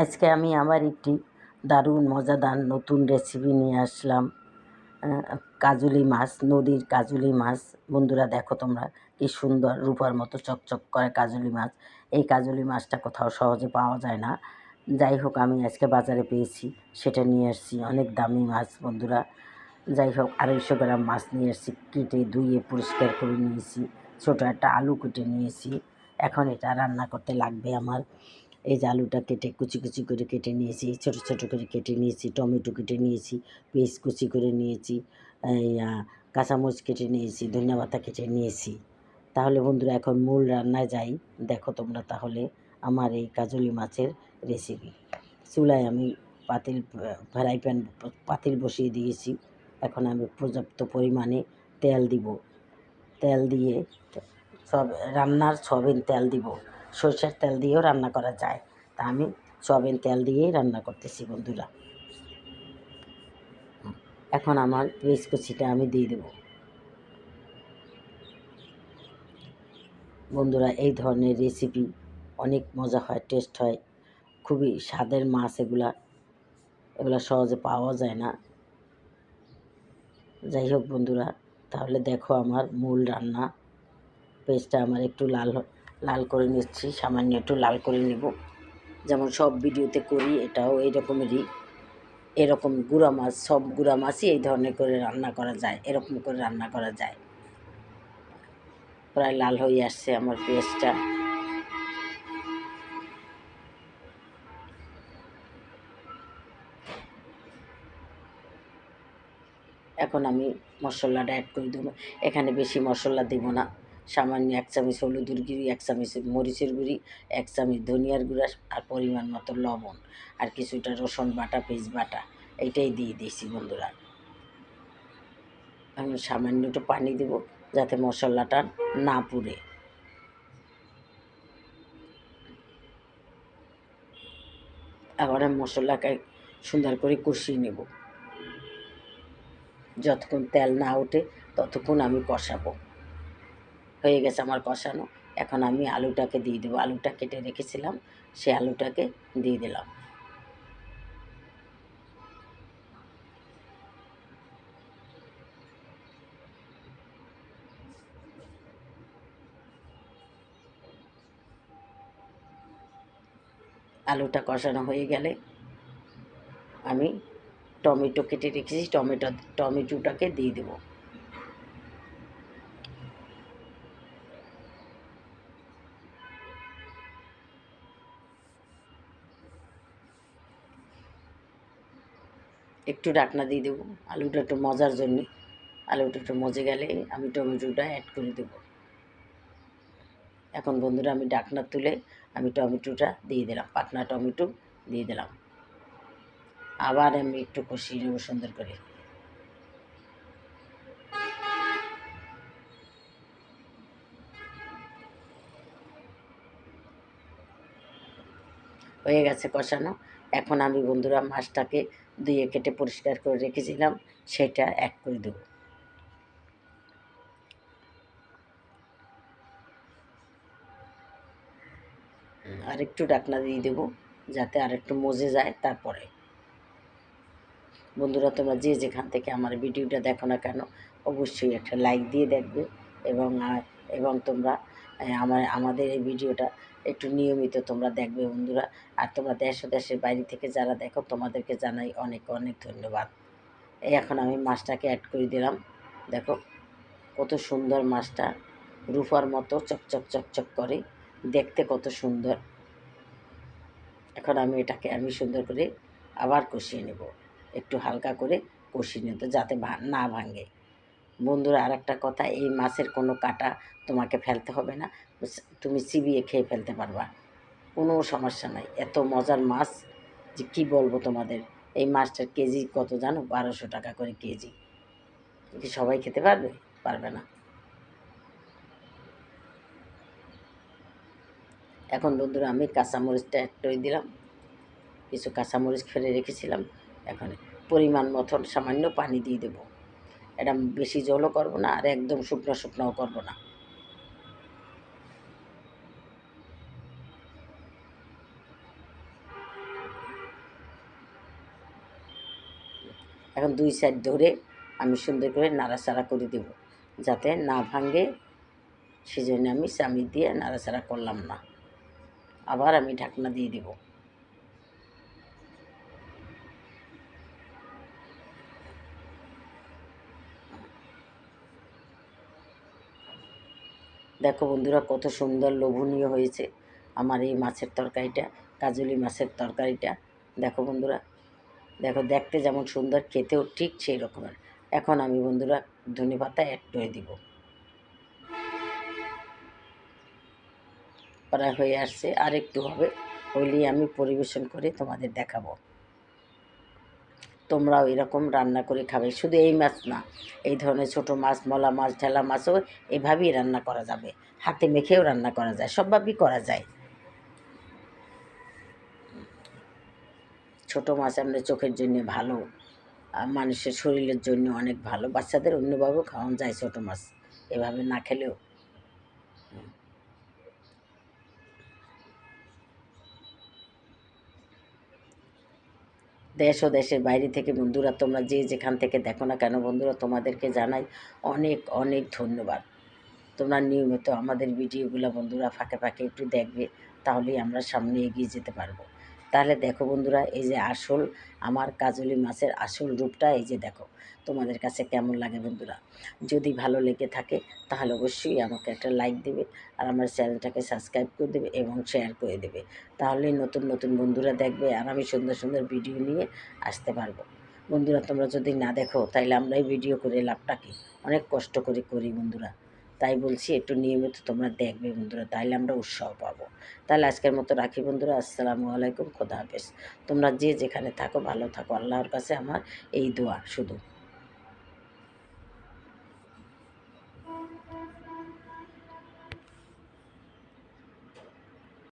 আজকে আমি আবার একটি দারুণ, মজাদার নতুন রেসিপি নিয়ে আসলাম। কাজুলি মাছ, নদীর কাজুলি মাছ। বন্ধুরা, দেখো তোমরা কি সুন্দর রূপার মতো চকচক করে কাজুলি মাছ। এই কাজুলি মাছটা কোথাও সহজে পাওয়া যায় না। যাই হোক, আমি আজকে বাজারে পেয়েছি, সেটা নিয়ে এসেছি অনেক দামি মাছ, বন্ধুরা। যাই হোক, আড়াইশো গ্রাম মাছ নিয়ে এসেছি কেটে ধুয়ে পরিষ্কার করে নিয়েছি। ছোটো একটা আলু কেটে নিয়েছি। এখন এটা রান্না করতে লাগবে আমার। এই যে আলুটা কেটে কুচি কুচি করে কেটে নিয়েছি, ছোট ছোট করে কেটে নিয়েছি, টমেটো কেটে নিয়েছি, পেঁয়াজ কুচি করে নিয়েছি কাঁচামরিচ কেটে নিয়েছি, ধনিয়া পাতা কেটে নিয়েছি। তাহলে বন্ধুরা এখন মূল রান্নায় যাই, দেখো তোমরা তাহলে আমার এই কাজলি মাছের রেসিপি চুলায় আমি পাতিল ফ্রাই প্যান, পাতিল বসিয়ে দিয়েছি। এখন আমি পর্যাপ্ত পরিমাণে তেল দিব। তেল দিয়ে সব, রান্নার সয়াবিন তেল দিব। সরষের তেল দিয়েও রান্না করা যায়। তা আমি সয়াবিন তেল দিয়েই রান্না করতেছি বন্ধুরা। এখন আমার পেঁয়াজ কুচিটা আমি দিয়ে দেব। বন্ধুরা, এই ধরনের রেসিপি অনেক মজা হয় টেস্ট হয়। খুবই স্বাদের মাছ এগুলা। এগুলা সহজে পাওয়া যায় না। যাই হোক বন্ধুরা, তাহলে দেখো আমার মূল রান্না। পেস্টটা আমার একটু লাল লাল করে নিচ্ছি, সামান্য একটু লাল করে নেব। যেমন সব ভিডিওতে করি, এটাও এই রকমেরই এরকম গুঁড়া মাছ, সব গুঁড়া মাছই এই ধরনের করে রান্না করা যায়, এরকম করে রান্না করা যায়। প্রায় লাল হয়ে আসছে আমার পেঁয়াজটা। এখন আমি মশলাটা অ্যাড করে দেবো। এখানে বেশি মশলা দেব না। সামান্য এক চামচ হলুদের গুঁড়ি এক চামচ মরিচের গুঁড়ি, এক চামচ ধনিয়ার গুঁড়া আর পরিমাণ মতো লবণ আর কিছুটা রসুন বাটা, পেঁয়াজ বাটা। এইটাই দিয়ে দিয়েছি বন্ধুরা। আমি সামান্য একটু পানি দেব যাতে মশলাটা না পুড়ে। আবার মশলাকে সুন্দর করে কষিয়ে নেব। যতক্ষণ তেল না ওঠে, ততক্ষণ আমি কষাবো। হয়ে গেছে আমার কষানো। এখন আমি আলুটাকে দিয়ে দেবো। আলুটা কেটে রেখেছিলাম, সেই আলুটাকে দিয়ে দিলাম। আলুটা কষানো হয়ে গেলে আমি টমেটো কেটে রেখেছি। টমেটো, টমেটোটাকে দিয়ে দেবো। একটু ডাকনা দিয়ে দেবো। আলুটা একটু মজার জন্যে। আলুটা একটু মজে গেলে আমি টমেটোটা অ্যাড করে দেবো। এখন বন্ধুরা আমি ডাকনা তুলে আমি টমেটোটা দিয়ে দিলাম পাকনা টমেটো দিয়ে দিলাম। আবার আমি একটু কষিয়ে নেব সুন্দর করে। হয়ে গেছে কষানো। এখন আমি বন্ধুরা মাছটাকে ধুয়ে কেটে পরিষ্কার করে রেখেছিলাম, সেটা অ্যাড করে দেবো। আর একটু ডাকনা দিয়ে দেবো, যাতে আর একটু মজে যায় তারপরে। বন্ধুরা, তোমরা যে যেখান থেকে আমার ভিডিওটা দেখো না কেন, অবশ্যই একটা লাইক দিয়ে দেখবে এবং এবং তোমরা আমার, আমাদের এই ভিডিওটা একটু নিয়মিত তোমরা দেখবে বন্ধুরা। আর তোমরা দেশ দেশের বাইরে থেকে যারা দেখো, তোমাদেরকে জানাই অনেক অনেক ধন্যবাদ। এই এখন আমি মাছটাকে অ্যাড করে দিলাম। দেখো, কত সুন্দর মাছটা। রূপার মতো চকচক চকচক করে। দেখতে কত সুন্দর। এখন আমি এটাকে আমি সুন্দর করে আবার কষিয়ে নেব। একটু হালকা করে কষিয়ে নিতে যাতে না ভাঙে। বন্ধুরা আর একটা কথা, এই মাছের কোনো কাটা তোমাকে ফেলতে হবে না। তুমি চিবিয়ে খেয়ে ফেলতে পারবা। কোনো সমস্যা নাই। এত মজার মাছ, যে কি বলব তোমাদের? এই মাছটার কেজি কত জানো? বারোশো টাকা করে কেজি। কি সবাই খেতে পারবে? পারবে না। এখন বন্ধুরা, আমি কাঁচামরিচটা করে দিলাম। কিছু কাঁচামরিচ ফেলে রেখেছিলাম। এখন পরিমাণ মতন সামান্য পানি দিয়ে দেবো। এটা বেশি জলও করব না আর একদম শুকনো শুকনোও করব না। এখন দুই সাইড ধরে আমি সুন্দর করে নাড়াচাড়া করে দেব, যাতে না ভাঙে, সেজন্য আমি চামি দিয়ে নাড়াচাড়া করলাম না। আবার আমি ঢাকনা দিয়ে দেবো। দেখো বন্ধুরা, কত সুন্দর লোভনীয় হয়েছে আমার এই মাছের তরকারিটা, কাজলি মাছের তরকারিটা। দেখো বন্ধুরা, দেখো দেখতে যেমন সুন্দর, খেতেও ঠিক সেই রকমের। এখন আমি বন্ধুরা ধনে পাতা অ্যাড করে দিব। প্রায় হয়ে আসছে আর একটু হবে হইলেই আমি পরিবেশন করে তোমাদের দেখাবো। তোমরাও এরকম রান্না করে খাবে। শুধু এই মাছ না, এই ধরনের ছোট মাছ, মলা মাছ, ঠেলা মাছও এভাবেই রান্না করা যাবে। হাতে মেখেও রান্না করা যায়, সবভাবেই করা যায়। ছোট মাছ আমাদের চোখের জন্য ভালো মানুষের শরীরের জন্য অনেক ভালো, বাচ্চাদের অন্যভাবেও খাওয়ানো যায় ছোট মাছ। এভাবে না খেলেও। দেশ ও দেশের বাইরে থেকে বন্ধুরা, তোমরা যে যেখান থেকে দেখো না কেন বন্ধুরা, তোমাদেরকে জানাই অনেক অনেক ধন্যবাদ। তোমরা নিয়মিত আমাদের ভিডিওগুলো বন্ধুরা ফাঁকে ফাঁকে একটু দেখবে, তাহলেই আমরা সামনে এগিয়ে যেতে পারব। তাহলে দেখো বন্ধুরা, এই যে আসল, আমার কাজলি মাছের আসল রূপটা, এই যে দেখো, তোমাদের কাছে কেমন লাগে বন্ধুরা? যদি ভালো লেগে থাকে, তাহলে অবশ্যই আমাকে একটা লাইক দেবে আর আমার চ্যানেলটাকে সাবস্ক্রাইব করে দেবে এবং শেয়ার করে দেবে। তাহলেই নতুন নতুন বন্ধুরা দেখবে আর আমি সুন্দর সুন্দর ভিডিও নিয়ে আসতে পারব। বন্ধুরা, তোমরা যদি না দেখো তাহলে আমরাই ভিডিও করে লাভটা কি? অনেক কষ্ট করে করি বন্ধুরা। তাই বলছি একটু নিয়মিত তোমরা দেখবে বন্ধুরা, তাইলে আমরা উৎসাহ পাবো। তাহলে আজকের মতো রাখি বন্ধুরা, আসসালামু আলাইকুম, খোদা হাফেজ। তোমরা যে যেখানে থাকো, ভালো থাকো, আল্লাহর কাছে আমার এই দোয়া শুধু।